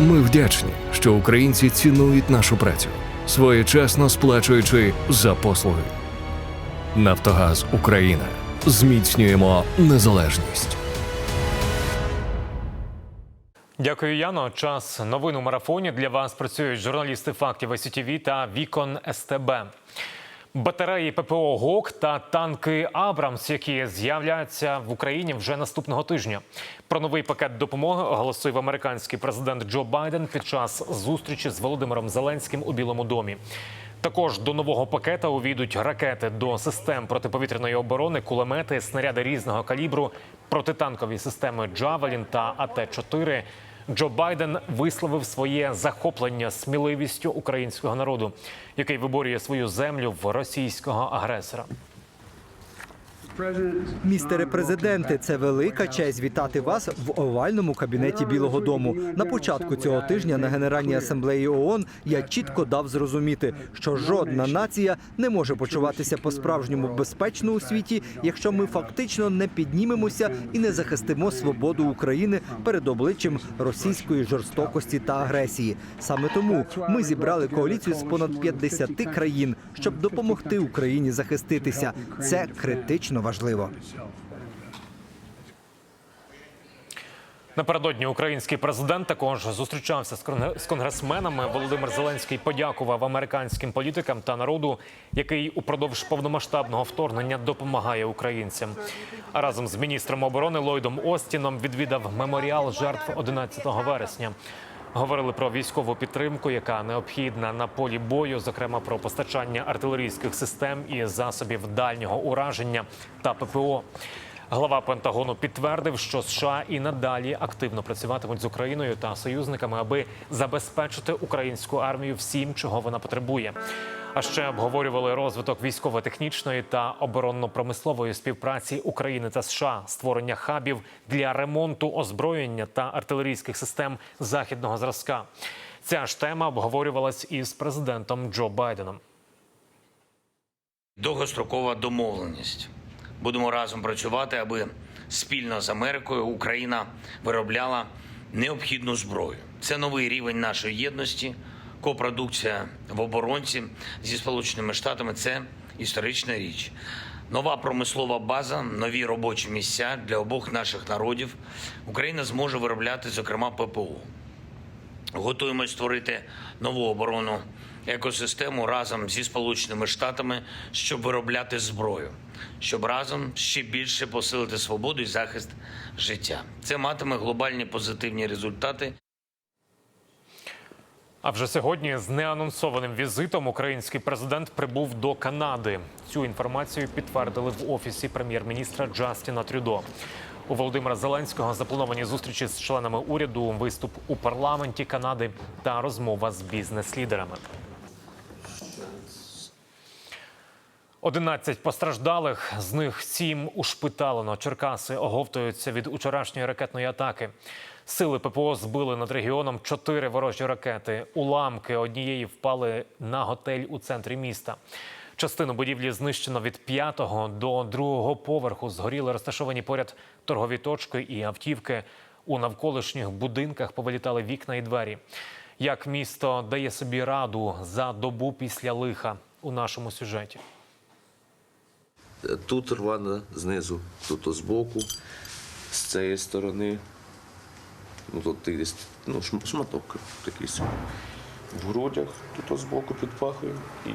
Ми вдячні, що українці цінують нашу працю, своєчасно сплачуючи за послуги. Нафтогаз Україна. Зміцнюємо незалежність. Дякую, Яно. Час новин у марафоні. Для вас працюють журналісти фактів СІТВ та Вікон СТБ. Батареї ППО ГОК та танки Абрамс, які з'являються в Україні вже наступного тижня. Про новий пакет допомоги оголосив американський президент Джо Байден під час зустрічі з Володимиром Зеленським у Білому домі. Також до нового пакета увійдуть ракети до систем протиповітряної оборони, кулемети, снаряди різного калібру, протитанкові системи Джавелін та АТ-4. Джо Байден висловив своє захоплення сміливістю українського народу, який виборює свою землю в російського агресора. Містере президенте, це велика честь вітати вас в овальному кабінеті Білого Дому. На початку цього тижня на Генеральній асамблеї ООН я чітко дав зрозуміти, що жодна нація не може почуватися по-справжньому безпечно у світі, якщо ми фактично не піднімемося і не захистимо свободу України перед обличчям російської жорстокості та агресії. Саме тому ми зібрали коаліцію з понад 50 країн, щоб допомогти Україні захиститися. Це критично важливо. Напередодні український президент також зустрічався з конгр- конгресменами. Володимир Зеленський подякував американським політикам та народу, який упродовж повномасштабного вторгнення допомагає українцям. А разом з міністром оборони Ллойдом Остіном відвідав меморіал жертв 11 вересня. Говорили про військову підтримку, яка необхідна на полі бою, зокрема про постачання артилерійських систем і засобів дальнього ураження та ППО. Глава Пентагону підтвердив, що США і надалі активно працюватимуть з Україною та союзниками, аби забезпечити українську армію всім, чого вона потребує. А ще обговорювали розвиток військово-технічної та оборонно-промислової співпраці України та США, створення хабів для ремонту озброєння та артилерійських систем західного зразка. Ця ж тема обговорювалась із президентом Джо Байденом. довгострокова домовленість. Будемо разом працювати, аби спільно з Америкою Україна виробляла необхідну зброю. Це новий рівень нашої єдності. Копродукція в оборонці зі Сполученими Штатами це історична річ. Нова промислова база, нові робочі місця для обох наших народів. Україна зможе виробляти, зокрема, ППО. Готуємось створити нову оборонну екосистему разом зі Сполученими Штатами, щоб виробляти зброю, щоб разом ще більше посилити свободу і захист життя. Це матиме глобальні позитивні результати. А вже сьогодні з неанонсованим візитом український президент прибув до Канади. Цю інформацію підтвердили в офісі прем'єр-міністра Джастіна Трюдо. У Володимира Зеленського заплановані зустрічі з членами уряду, виступ у парламенті Канади та розмова з бізнес-лідерами. 11 постраждалих, з них 7 ушпиталено. Черкаси оговтуються від учорашньої ракетної атаки. Сили ППО збили над регіоном 4 ворожі ракети. Уламки однієї впали на готель у центрі міста. Частину будівлі знищено від 5 до 2 поверху. Згоріли розташовані поряд торгові точки і автівки. У навколишніх будинках повилітали вікна і двері. Як місто дає собі раду за добу після лиха у нашому сюжеті. Тут рвана знизу, тут збоку, з цієї сторони. Ну, тут десь ну, шматок такий. В грудях тут збоку під пахою і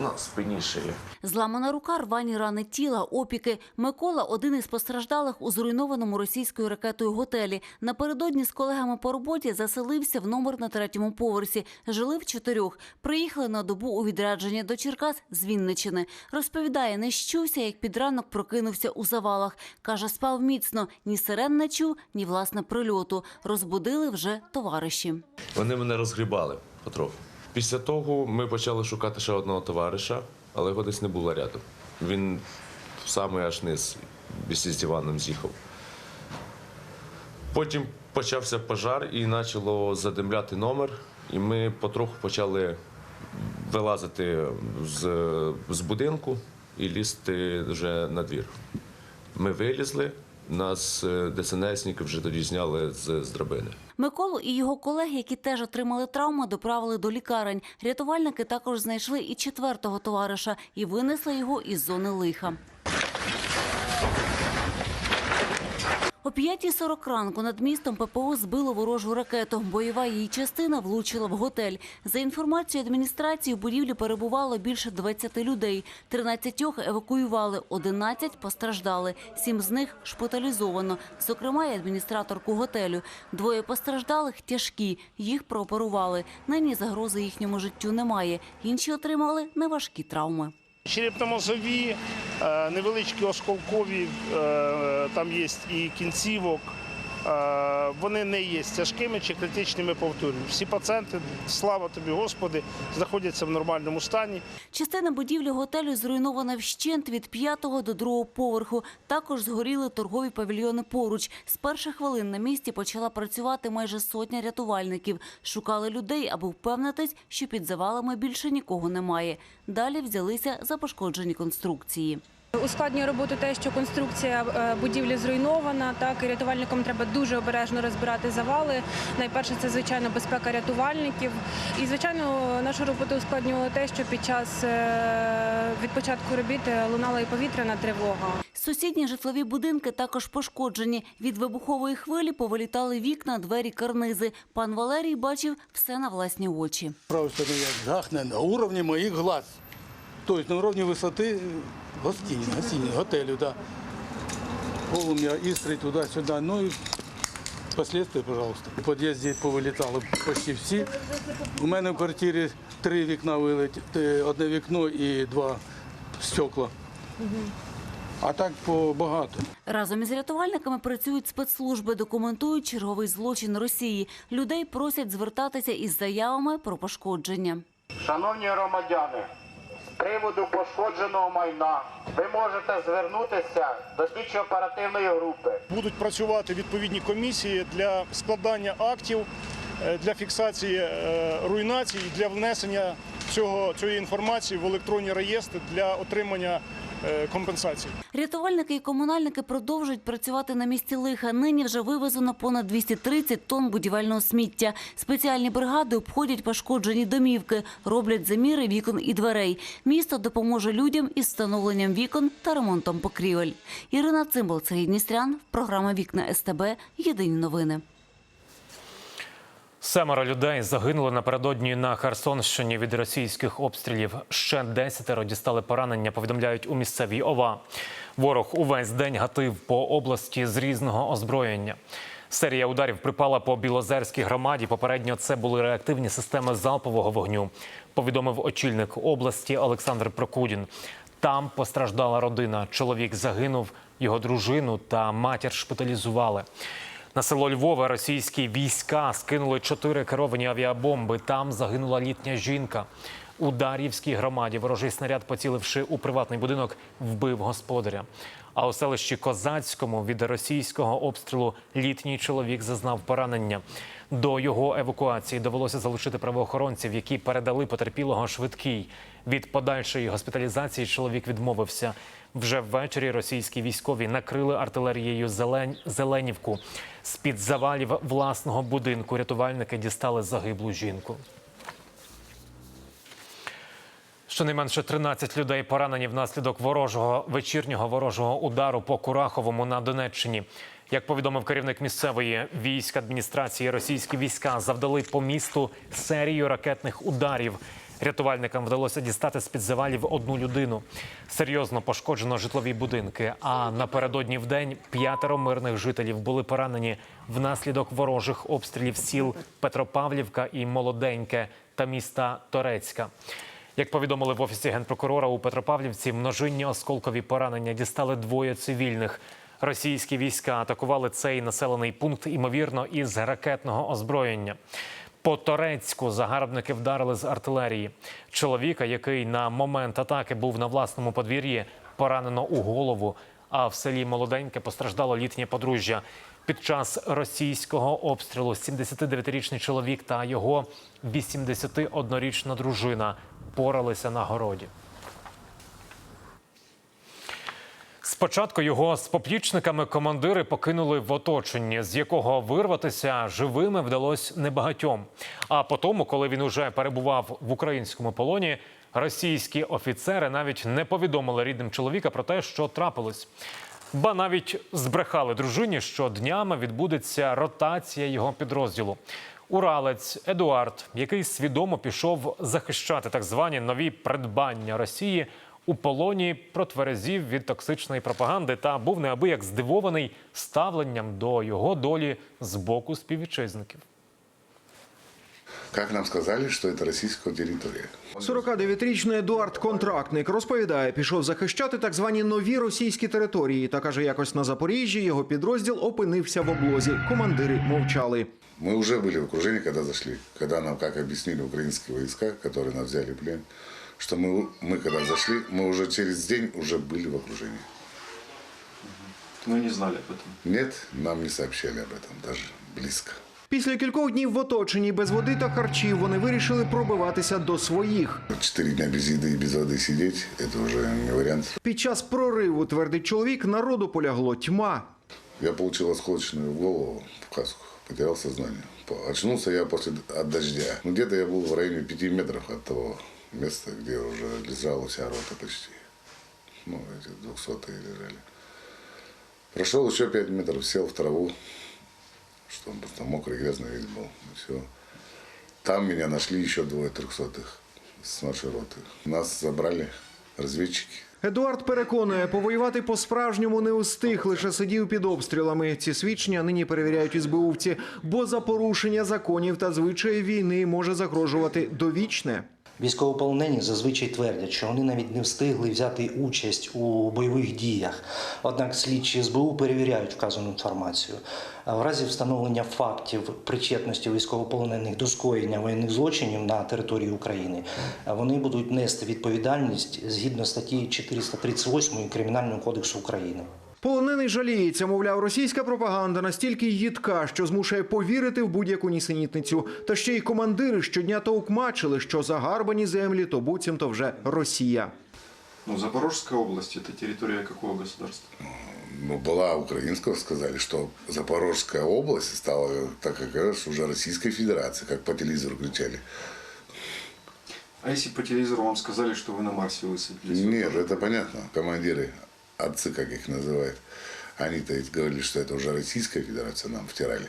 на спині шиї. Зламана рука, рвані рани тіла, опіки. Микола – один із постраждалих у зруйнованому російською ракетою готелі. Напередодні з колегами по роботі заселився в номер на третьому поверсі. Жили в чотирьох. Приїхали на добу у відрядження до Черкас з Вінничини. Розповідає, не щувся, як під ранок прокинувся у завалах. Каже, спав міцно. Ні сирен не чув, ні власне прильоту. Розбудили вже товариші. Вони мене розгрібали потроху. Після того ми почали шукати ще одного товариша, але його десь не було рядом. Він в самий аж низ з Іваном з'їхав. Потім почався пожар і почало задимляти номер, і ми потроху почали вилазити з, з будинку і лізти вже на двір. Ми вилізли, Нас е, ДСНСники вже тоді зняли з, з драбини. Миколу і його колеги, які теж отримали травми, доправили до лікарень. Рятувальники також знайшли і четвертого товариша і винесли його із зони лиха. О 5.40 ранку над містом ППО збило ворожу ракету. Бойова її частина влучила в готель. За інформацією адміністрації, в будівлі перебувало більше 20 людей. 13 евакуювали, 11 постраждали. Сім з них шпиталізовано. Зокрема, і адміністраторку готелю. Двоє постраждалих тяжкі. Їх прооперували. Нині загрози їхньому життю немає. Інші отримали неважкі травми. Черепно-мозові, е, невеличкі осколкові, е, там є і кінцівок. Е, Вони не є тяжкими чи критичними повторюю. Всі пацієнти, слава тобі, Господи, знаходяться в нормальному стані. Частина будівлі готелю зруйнована вщент від п'ятого до другого поверху. Також згоріли торгові павільйони поруч. З перших хвилин на місці почала працювати майже сотня рятувальників. Шукали людей, аби впевнитись, що під завалами більше нікого немає. Далі взялися за пошкоджені конструкції. Ускладнює роботу те, що конструкція е, будівлі зруйнована. Так і рятувальникам треба дуже обережно розбирати завали. Найперше це звичайно безпека рятувальників. І звичайно, нашу роботу ускладнювало те, що під час е, від початку робіт лунала і повітряна тривога. Сусідні житлові будинки також пошкоджені. Від вибухової хвилі повилітали вікна, двері, карнизи. Пан Валерій бачив все на власні очі. Просто жахне на уровне моих глаз. То есть на уровне высоты гостиницы, гостиницы, готелю, да. Полум'я, іскри туди-сюди. Ну і последствия, пожалуйста. У під'їзді повилітали почти всі. У мене в квартирі три вікна вилетіли, одне вікно і два стекла. А так по багато. Разом із рятувальниками працюють спецслужби, документують черговий злочин Росії. Людей просять звертатися із заявами про пошкодження. Шановні громадяни, з приводу пошкодженого майна ви можете звернутися до слідчо-оперативної групи. Будуть працювати відповідні комісії для складання актів, е, для фіксації е, руйнацій, для внесення цього, цієї інформації в електронні реєстри для отримання компенсацій. Рятувальники і комунальники продовжують працювати на місці лиха. Нині вже вивезено понад 230 тонн будівельного сміття. Спеціальні бригади обходять пошкоджені домівки, роблять заміри вікон і дверей. Місто допоможе людям із встановленням вікон та ремонтом покрівель. Ірина Цимбал, Сергій Дністрян, програма Вікна СТБ. Єдині новини. Семеро людей загинули напередодні на Херсонщині від російських обстрілів. Ще десятеро дістали поранення. Повідомляють у місцевій ОВА. Ворог увесь день гатив по області з різного озброєння. Серія ударів припала по Білозерській громаді. Попередньо це були реактивні системи залпового вогню. Повідомив очільник області Олександр Прокудін. Там постраждала родина. Чоловік загинув, його дружину та матір шпиталізували. На село Львове російські війська скинули чотири керовані авіабомби. Там загинула літня жінка. У Дар'ївській громаді ворожий снаряд, поціливши у приватний будинок, вбив господаря. А у селищі Козацькому від російського обстрілу літній чоловік зазнав поранення. До його евакуації довелося залучити правоохоронців, які передали потерпілого швидкій. Від подальшої госпіталізації чоловік відмовився. Вже ввечері російські військові накрили артилерією Зелень... Зеленівку. З-під завалів власного будинку рятувальники дістали загиблу жінку. Щонайменше 13 людей поранені внаслідок ворожого вечірнього ворожого удару по Кураховому на Донеччині. Як повідомив керівник місцевої військ адміністрації, російські війська завдали по місту серію ракетних ударів. Рятувальникам вдалося дістати з-під завалів одну людину. Серйозно пошкоджено житлові будинки. А напередодні в день п'ятеро мирних жителів були поранені внаслідок ворожих обстрілів сіл Петропавлівка і Молоденьке та міста Торецька. Як повідомили в офісі генпрокурора у Петропавлівці, множинні осколкові поранення дістали двоє цивільних. Російські війська атакували цей населений пункт, ймовірно, із ракетного озброєння. По Торецьку загарбники вдарили з артилерії. Чоловіка, який на момент атаки був на власному подвір'ї, поранено у голову. А в селі Молоденьке постраждало літнє подружжя. Під час російського обстрілу 79-річний чоловік та його 81-річна дружина поралися на городі. Спочатку його з поплічниками командири покинули в оточенні, з якого вирватися живими вдалося небагатьом. А потім, коли він уже перебував в українському полоні, російські офіцери навіть не повідомили рідним чоловіка про те, що трапилось. Ба навіть збрехали дружині, що днями відбудеться ротація його підрозділу. Уралець Едуард, який свідомо пішов захищати так звані нові придбання Росії, у полоні протверезів від токсичної пропаганди та був неабияк здивований ставленням до його долі з боку співвітчизників. Как нам сказали, что это российская территория. 49-річний Едуард Контрактник розповідає, пішов захищати так звані нові російські території. Та каже, якось на Запоріжжі його підрозділ опинився в облозі. Командири мовчали. Мы уже были в окружении, когда зашли. Когда нам, как объяснили украинские войска, которые нас взяли в плен, что мы, мы когда зашли, мы уже через день уже были в окружении. Мы не знали об этом. Нет, нам не сообщали об этом даже близко. Після кількох днів в оточенні без води та харчів вони вирішили пробиватися до своїх. Четыре дня без еды и без воды сидеть, это уже не вариант. Під час прориву, твердить чоловік, народу полягло тьма. Я получил осколочную в голову, в каску, потерял сознание. Очнулся я после от дождя. Ну, где-то я был в районе пяти метров от того места, где уже лежала вся рота почти. Ну, эти двухсотые лежали. Прошел еще пять метров, сел в траву, что он просто мокрый, грязный весь был. И все. Там меня нашли еще двое трехсотых с нашей роты. Нас забрали разведчики. Едуард переконує, повоювати по-справжньому не устиг, лише сидів під обстрілами. Ці свідчення нині перевіряють СБУвці, бо за порушення законів та звичаїв війни може загрожувати довічне. Військовополонені зазвичай твердять, що вони навіть не встигли взяти участь у бойових діях. Однак слідчі СБУ перевіряють вказану інформацію. В разі встановлення фактів причетності військовополонених до скоєння воєнних злочинів на території України вони будуть нести відповідальність згідно статті 438 Кримінального кодексу України. Полонений жаліється, мовляв, російська пропаганда настільки їдка, що змушує повірити в будь-яку нісенітницю. Та ще й командири щодня товкмачили, що загарбані землі то буцімто вже Росія. Ну, Запорожская область – это территория какого государства? Ну, была украинского, сказали, что Запорожская область стала, так как раз, уже Российской Федерацией, как по телевизору кричали. А если по телевизору вам сказали, что вы на Марсе высадились? вы Нет, тоже- это понятно. Командиры, отцы, как их называют, они-то ведь говорили, что это уже Российская Федерация нам втирали.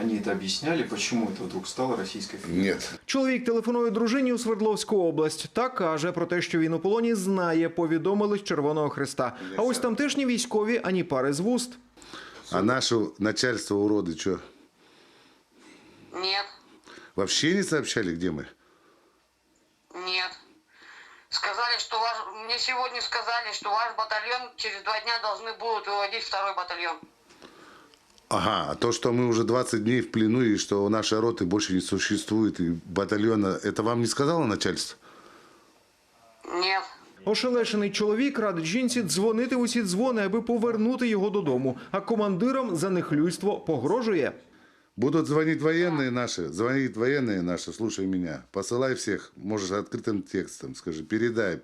Они это объясняли, почему это вдруг стало Российской Федерацией? Нет, Чоловік телефонує дружині у Свердловську область та каже про те, що він у полоні знає, повідомили з Червоного Христа. А ось тамтешні військові ані пари з вуст. а наше начальство уроды что, Нет, вообще не сообщали, где мы? нет. Сказали, что ваш... Мне сегодня сказали, что ваш батальон через два дня должны будут выводить второй батальон. Ага, а то, что мы уже 20 дней в плену и что нашей роты больше не существует, и батальона, это вам не сказало начальство? Нет. Ошелешений чоловік радить жінці дзвонити в усі дзвони, аби повернути його додому. А командирам за нехлюйство погрожує. Будут звонить военные наши, звонит военные наши, слушай меня, посылай всех, можешь открытым текстом, скажи, передай,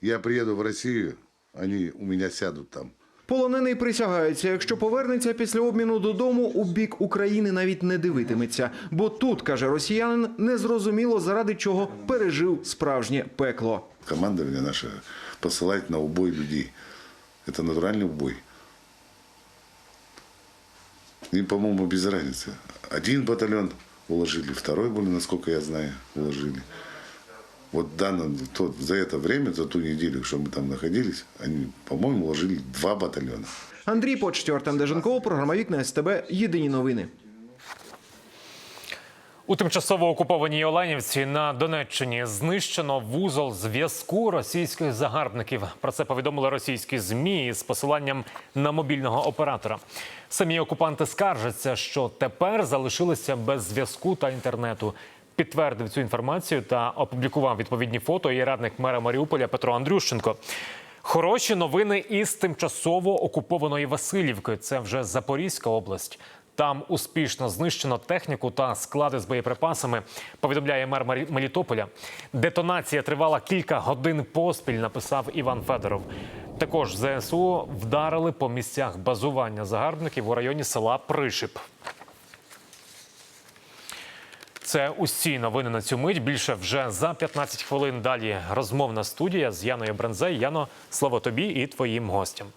я приеду в Россию, они у меня сядут там. Полонений присягається, якщо повернеться після обміну додому, у бік України навіть не дивитиметься. Бо тут, каже росіянин, незрозуміло заради чого пережив справжнє пекло. Командование наше посылать на убой людей. Это натуральный убой. Им, по-моему, без разницы. Один батальон уложили, второй были, насколько я знаю, уложили. Вот данным, тот, за это время, за ту неделю, что мы там находились, они, по-моему, уложили два батальона. Андрій Почтєр, Артем Деженков, програма Вікна СТБ. Єдині новини. У тимчасово окупованій Оленівці на Донеччині знищено вузол зв'язку російських загарбників. Про це повідомили російські змі з посиланням на мобільного оператора. Самі окупанти скаржаться, що тепер залишилися без зв'язку та інтернету. Підтвердив цю інформацію та опублікував відповідні фото і радник мера Маріуполя Петро Андрющенко. Хороші новини із тимчасово окупованої Васильівки. Це вже Запорізька область. Там успішно знищено техніку та склади з боєприпасами. Повідомляє мер Мелітополя. Детонація тривала кілька годин поспіль. Написав Іван Федоров. Також ЗСУ вдарили по місцях базування загарбників у районі села Пришип. Це усі новини на цю мить. Більше вже за 15 хвилин. Далі розмовна студія з Яною Брензей. Яно, слово тобі і твоїм гостям.